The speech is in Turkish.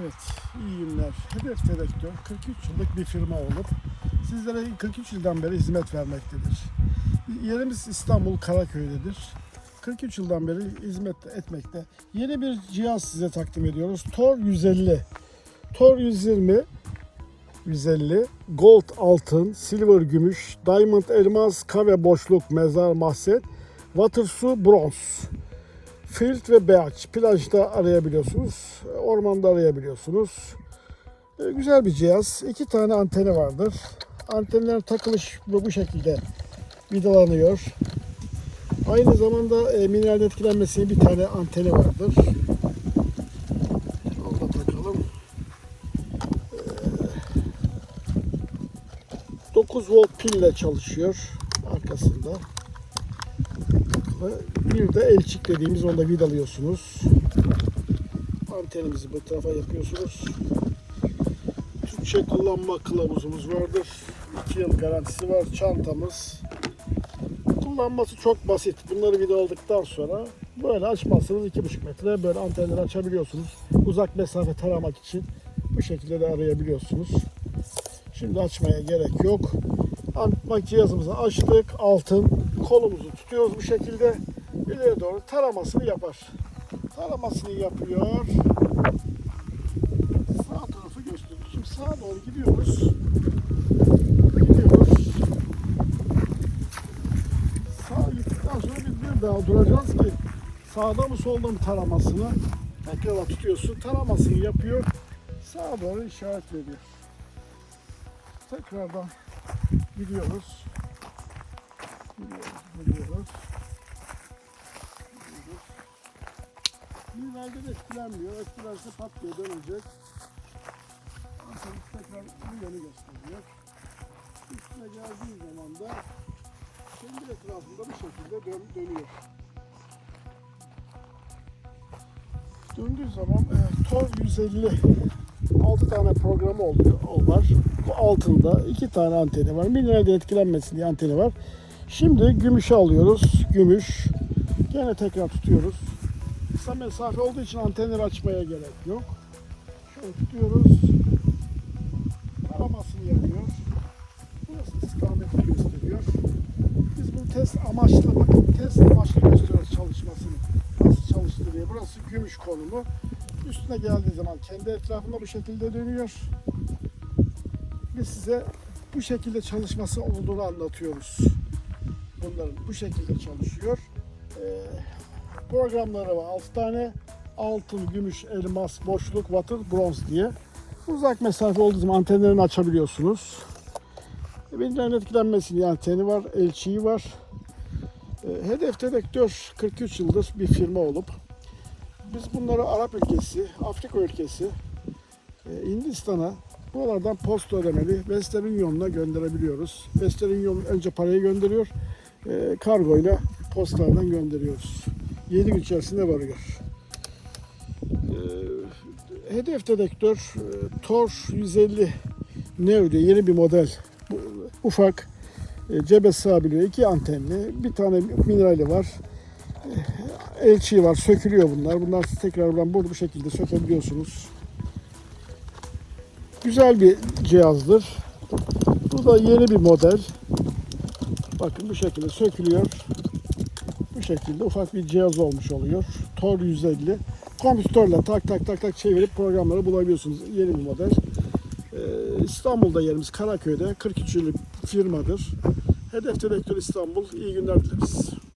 Evet, iyi günler. Hedef Telektör 43 yıllık bir firma olup sizlere 43 yıldan beri hizmet vermektedir. Yerimiz İstanbul Karaköy'dedir. 43 yıldan beri hizmet etmekte. Yeni bir cihaz size takdim ediyoruz. Tor 150. Tor 120 150 gold altın, silver gümüş, diamond elmas, kave boşluk, mezar mahzet, water su bronz. Filt ve Beaç. Plajda arayabiliyorsunuz. Ormanda arayabiliyorsunuz. E, Güzel bir cihaz. İki tane anteni vardır. Antenler takılış bu şekilde vidalanıyor. Aynı zamanda e, mineral etkilenmesinin bir tane anteni vardır. Takalım. E, 9 volt pille çalışıyor arkasında. Bir de elçik dediğimiz onda vidalıyorsunuz. Antenimizi bu tarafa yapıyorsunuz. Türkçe kullanma kılavuzumuz vardır. 2 yıl garantisi var. Çantamız. Kullanması çok basit. Bunları vidaladıktan sonra böyle açmazsanız 2,5 metre böyle antenleri açabiliyorsunuz. Uzak mesafe taramak için bu şekilde de arayabiliyorsunuz. Şimdi açmaya gerek yok. Cihazımızı açtık. Altın kolumuzu tutuyoruz bu şekilde. İleri doğru taramasını yapar. Taramasını yapıyor. Sağ tarafı gösteriyor. Şimdi sağa doğru gidiyoruz. Gidiyoruz. Sağa gittikten sonra bir, bir daha duracağız ki sağda mı solda mı taramasını tekrar tutuyorsun. Taramasını yapıyor. Sağa doğru işaret veriyor. Tekrardan gidiyoruz. Gidiyoruz, gidiyoruz. De etkilenmiyor. Etkilense pat diye dönecek. Antenimiz tekrar bu yönü gösteriyor. Üstüne geldiği zaman da kendi etrafında bu şekilde dön, dönüyor. Döndüğü zaman e, TOR 150 6 tane programı oluyor, var. Bu altında iki tane anteni var. Mineralde etkilenmesin diye anteni var. Şimdi gümüşü alıyoruz. Gümüş. Gene tekrar tutuyoruz. Kısa mesafe olduğu için antenleri açmaya gerek yok. Şöyle tutuyoruz. Taramasını yapıyor. Burası istikameti gösteriyor. Biz bunu test amaçlı bakın test amaçlı gösteriyoruz çalışmasını. Nasıl çalıştı diye. Burası gümüş konumu. Üstüne geldiği zaman kendi etrafında bu şekilde dönüyor. Biz size bu şekilde çalışması olduğunu anlatıyoruz. Bunların bu şekilde çalışıyor. Ee, programları var 6 tane. Altın, gümüş, elmas, boşluk, water, bronz diye. Uzak mesafe olduğu zaman antenlerini açabiliyorsunuz. Birinden etkilenmesini diye anteni var, elçiği var. Ee, Hedef Dedektör 43 yıldır bir firma olup biz bunları Arap ülkesi, Afrika ülkesi, e, Hindistan'a buralardan posta ödemeli Western Union'la gönderebiliyoruz. Western Union önce parayı gönderiyor, e, kargoyla postalardan gönderiyoruz. 7 gün içerisinde varıyor. E, hedef dedektör e, Tor 150 Neo diye yeni bir model. Bu, ufak, e, cebe sığabiliyor. iki antenli, bir tane minerali var elçiği var. Sökülüyor bunlar. Bunlar tekrardan burada bu şekilde sökebiliyorsunuz. Güzel bir cihazdır. Bu da yeni bir model. Bakın bu şekilde sökülüyor. Bu şekilde ufak bir cihaz olmuş oluyor. Tor 150. Kompütörle tak tak tak tak çevirip programları bulabiliyorsunuz. Yeni bir model. Ee, İstanbul'da yerimiz Karaköy'de. 43 yıllık firmadır. Hedef Dedektör İstanbul. İyi günler dileriz.